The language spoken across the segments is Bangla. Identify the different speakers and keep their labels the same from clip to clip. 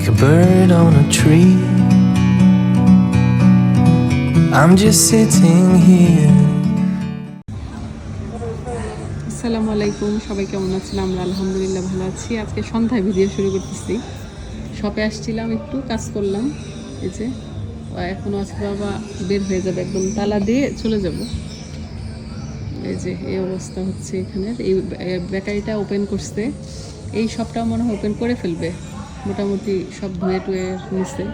Speaker 1: like a bird on a tree. I'm just sitting here.
Speaker 2: আসসালামু আলাইকুম, সবাই কেমন আছেন? আমরা আলহামদুলিল্লাহ ভালো আছি। আজকে সন্ধ্যায় ভিডিও শুরু করতেছি। শপে আসছিলাম, একটু কাজ করলাম। এই যে এখনও আজকে বাবা বের হয়ে যাবে, একদম তালা দিয়ে চলে যাব। এই যে, এই অবস্থা হচ্ছে এখানে এই বেকারিটা ওপেন করছে। এই শপটা মনে হয় ওপেন করে ফেলবে। মোটামুটি সব ধুয়ে টুয়ে নিছে।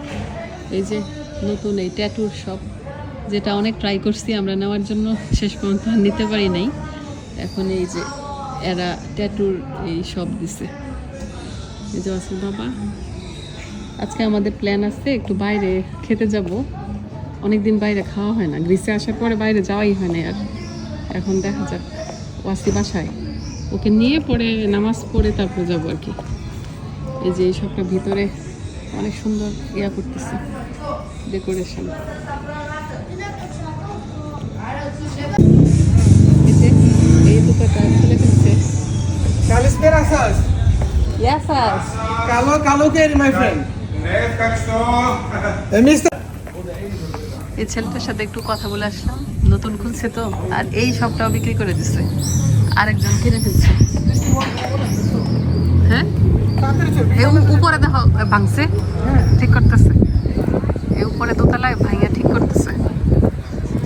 Speaker 2: এই যে নতুন এই ট্যাটুর শপ যেটা অনেক ট্রাই করছি আমরা নেওয়ার জন্য, শেষ পর্যন্ত নিতে পারি নাই। এখন এই যে এরা ট্যাটুর এই সব দিছে। এই যে আছে বাবা, আজকে আমাদের প্ল্যান আছে একটু বাইরে খেতে যাব। অনেক দিন বাইরে খাওয়া হয় না গ্রিসে আসার পরে বাইরে যাওয়াই হয় না আর। এখন দেখা যাক ওয়াসি বাসায়। ওকে নিয়ে পরে নামাজ পড়ে তারপরে যাব আর কি। এই যে এইসবটা ভিতরে অনেক সুন্দর ইয়া করতেছে ডেকোরেশন এই দুটোটা
Speaker 3: কালো কালো
Speaker 2: এই ছেলেটার সাথে একটু কথা বলে আসলাম। নতুন খুলছে তো আর এই সবটাও বিক্রি করে দিচ্ছে আরেকজন কিনে ফেলছে। হ্যাঁ? উপরে দেখো ভাঙছে। ঠিক করতেছে। এই উপরে দোতলায় ভাঙিয়ে ঠিক করতেছে।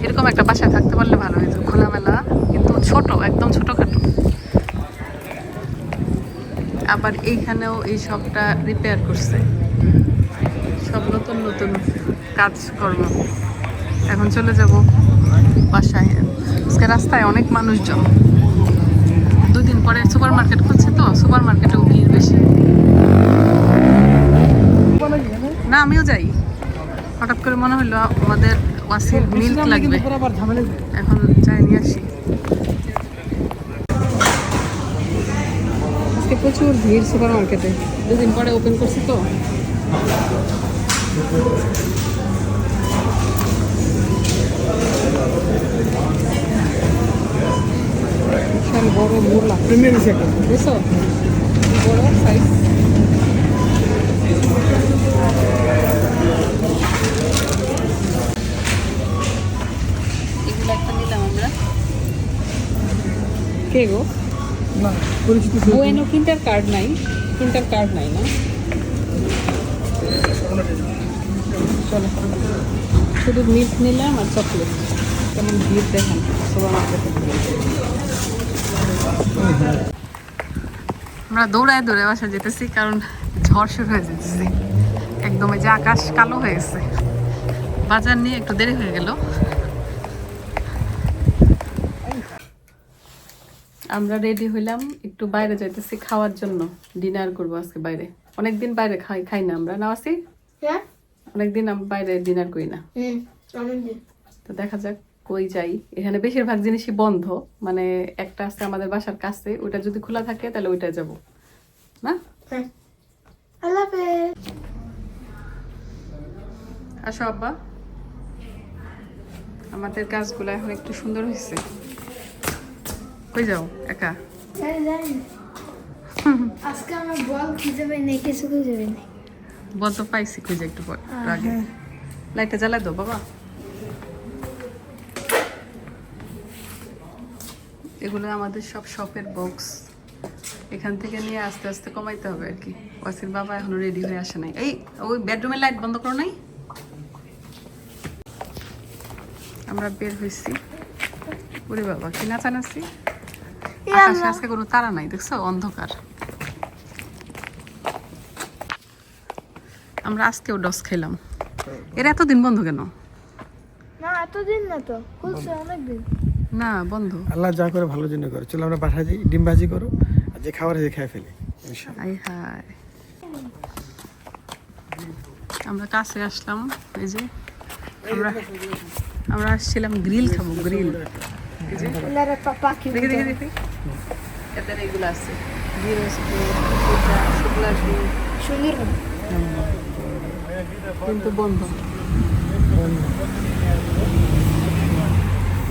Speaker 2: এরকম একটা বাসায় থাকতে পারলে ভালো হতো খোলামেলা কিন্তু ছোট একদম ছোটখাটো। আবার এইখানেও এই সবটা রিপেয়ার করছে। সব নতুন নতুন কাজকর্ম। এখন চলে যাব বাসায়। আজকে রাস্তায় অনেক মানুষজন। দুই দিন পরে সুপার মার্কেট খুলছে তো সুপার মার্কেটেও ভিড় বেশি। না আমিও যাই। হঠাৎ করে মনে হলো আমাদের ওয়াসির মিল্ক লাগবে। এখন যাই নিয়ে আসি। আজকে প্রচুর ভিড় সুপার মার্কেটে দুদিন পরে ওপেন করছি তো। বিশাল বড় মোলা।
Speaker 3: প্রিমিয়াম সেটা
Speaker 2: বুঝছ? বড় সাইজ এগুলো একটা নিলাম আমরা। কে গো?
Speaker 3: না পরিচিত
Speaker 2: বুয়েনো প্রিন্টার কার্ড নাই। প্রিন্টার কার্ড নাই না? চলো। শুধু মিল্ক নিলাম আর চকলেট। কেমন ভিড় দেখেন। সুপার মার্কেটে আমরা দৌড়ায় দৌড়ে বাসা যেতেছি কারণ ঝড় শুরু হয়ে যেতেছি। একদম যে আকাশ কালো হয়ে গেছে। বাজার নিয়ে একটু দেরি হয়ে গেল। আমরা রেডি হইলাম একটু বাইরে যাইতেছি খাওয়ার জন্য। ডিনার করব আজকে বাইরে। অনেকদিন বাইরে খাই খাই না আমরা। না আসি?
Speaker 4: হ্যাঁ?
Speaker 2: অনেকদিন আমরা বাইরে ডিনার করি না। তো দেখা যাক। কই যাই। এখানে বেশিরভাগ জিনিসই বন্ধ। মানে একটা আছে আমাদের বাসার কাছে ওটা যদি খোলা থাকে তাহলে ওইটা যাব। না?
Speaker 4: হ্যাঁ
Speaker 2: আসো আব্বা। আমাদের গাছগুলো এখন একটু সুন্দর হয়েছে। কই যাও? একা?
Speaker 4: হ্যাঁ আজকে আমার বল খুঁজে পাই নাই কিছু খুঁজে পাই নাই।
Speaker 2: বল তো পাইছি খুঁজে একটু পর আগে। লাইটটা জ্বালাই দাও বাবা। এগুলো আমাদের সব শপের বক্স এখান থেকে নিয়ে আস্তে আস্তে কমাইতে হবে আর কি। ওয়াসির বাবা এখনও রেডি হয়ে আসে নাই। এই ওই বেডরুমের লাইট বন্ধ করো নাই? আমরা বের হয়েছি। ওরে বাবা কি নাচানাচি? আকাশে। আজকে কোনো তারা নাই দেখছ? অন্ধকার। আমরা আজকেও ডস খেলাম। এর এতদিন বন্ধ কেন?
Speaker 4: না এতদিন না তো। খুলছে অনেকদিন।
Speaker 2: না বন্ধ।
Speaker 3: আল্লাহ যা করে ভালো জন্য করে। চলো আমরা বাসায় যাই ডিম ভাজি করো আর যে খাবার আছে খেয়ে ফেলি।
Speaker 2: আই হায়। আমরা কাছে আসলাম এই যে আমরা আমরা আসছিলাম গ্রিল খাব গ্রিল। দেখি দেখি দেখি। এদের এগুলো আছে। কিন্তু বন্ধ।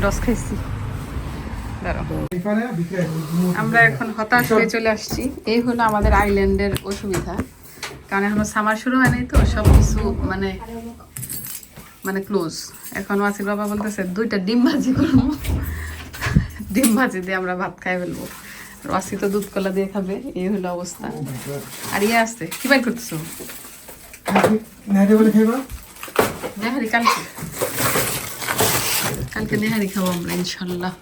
Speaker 2: রস খাইছি। আমরা এখন হতাশ হয়ে চলে আসছি। এই হলো আমাদের আইল্যান্ডের অসুবিধা। কারণ এখনও সামার শুরু হয় নাই তো সব কিছু মানে মানে ক্লোজ এখন ওয়াসির বাবা বলতেছে দুইটা ডিম ভাজি করব। ডিম ভাজি দিয়ে আমরা ভাত খাই ফেলব। ওয়াসি তো দুধ কলা দিয়ে খাবে এই হলো অবস্থা। আর ইয়ে আসছে কি বাই করতেছো?
Speaker 3: নেহারি
Speaker 2: কালকে। কালকে নেহারি খাব আমরা ইনশাল্লাহ।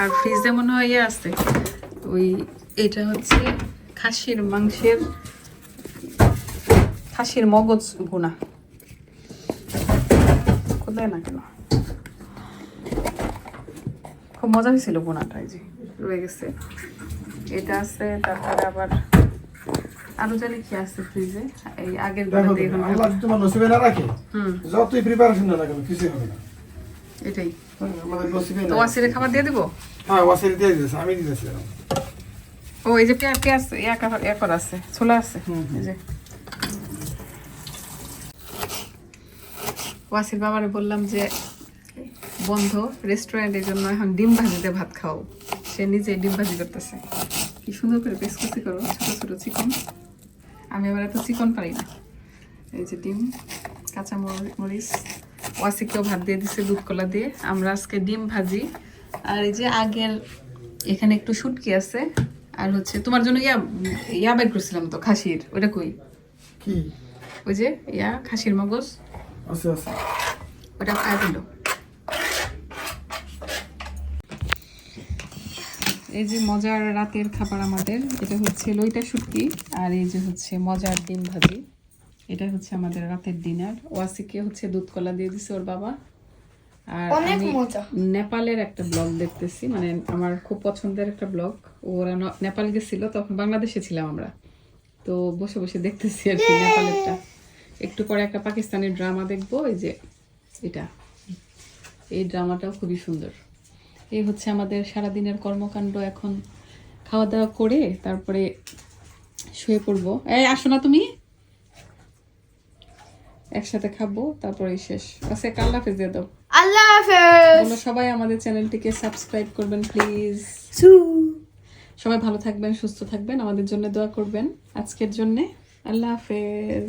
Speaker 2: আর ফ্রিজে মনে হয় ইয়ে আছে ওই এটা হচ্ছে খাসির মাংসের খাসির মগজ ভুনা কোথায় না কেন? খুব মজা হয়েছিল ভুনাটা এই যে। রয়ে গেছে। এটা আছে তারপরে আবার আরও জানি কি আছে ফ্রিজে এই আগের
Speaker 3: দেখো
Speaker 2: গুলো
Speaker 3: আল্লাহ তোমার নসিবে না রাখে? যতই প্রিপারেশন না লাগানো কিছুই হবে না।
Speaker 2: এটাই।
Speaker 3: হ্যাঁ, আমাদের নসিবে
Speaker 2: তো ওয়াসিরে খাবার দিয়ে দিব?
Speaker 3: হ্যাঁ ওয়াসির দিয়ে দিয়েছে আমি দিয়েছিলাম
Speaker 2: ও এই যে পেঁয়াজ পেঁয়াজ করা আছে ছোলা আছে। এই যে। ওয়াসির বাবারে বললাম যে বন্ধ রেস্টুরেন্টের জন্য এখন ডিম ভাজিতে ভাত খাও। সে নিজে ডিম ভাজি করতেছে। কি সুন্দর করে পেসকুচি করো ছোট ছোট চিকন। আমি আবার এত চিকন পারি না। এই যে ডিম কাঁচা মরি- মরিচ ওয়াসিকেও ভাত দিয়ে দিছে দুধ কলা দিয়ে। আমরা আজকে ডিম ভাজি। আর এই যে আগের এখানে একটু শুটকি আছে। আর হচ্ছে তোমার জন্য ইয়া ইয়া বের করছিলাম তো খাসির। ওইটা কই? ওই যে ইয়া খাসির মগজ। ওটা খায় দিল। এই যে মজার রাতের খাবার আমাদের এটা হচ্ছে লইটা শুটকি আর এই যে হচ্ছে মজার ডিম ভাজি। এটা হচ্ছে আমাদের রাতের ডিনার। ওয়াসিকে হচ্ছে দুধ কলা দিয়ে দিছে ওর বাবা। আর আমি নেপালের একটা ব্লগ দেখতেছি মানে আমার খুব পছন্দের একটা ব্লগ। ওরা নেপাল গেছিল তখন বাংলাদেশে ছিলাম আমরা। তো বসে বসে দেখতেছি আর কি নেপালেরটা। একটু পরে একটা পাকিস্তানি ড্রামা দেখব এই যে এটা। এই ড্রামাটাও খুবই সুন্দর। এই হচ্ছে আমাদের সারাদিনের কর্মকাণ্ড এখন। খাওয়া দাওয়া করে তারপরে শুয়ে পড়ব। এই আসো না তুমি। একসাথে খাব তারপরে শেষ। আচ্ছা কাল্লা হাফেজ দিয়ে দাও।
Speaker 4: আল্লাহ হাফেজ।
Speaker 2: সবাই আমাদের চ্যানেলটিকে সাবস্ক্রাইব করবেন প্লিজ। সবাই ভালো থাকবেন সুস্থ থাকবেন। আমাদের জন্য দোয়া করবেন আজকের জন্য। আল্লাহ হাফেজ।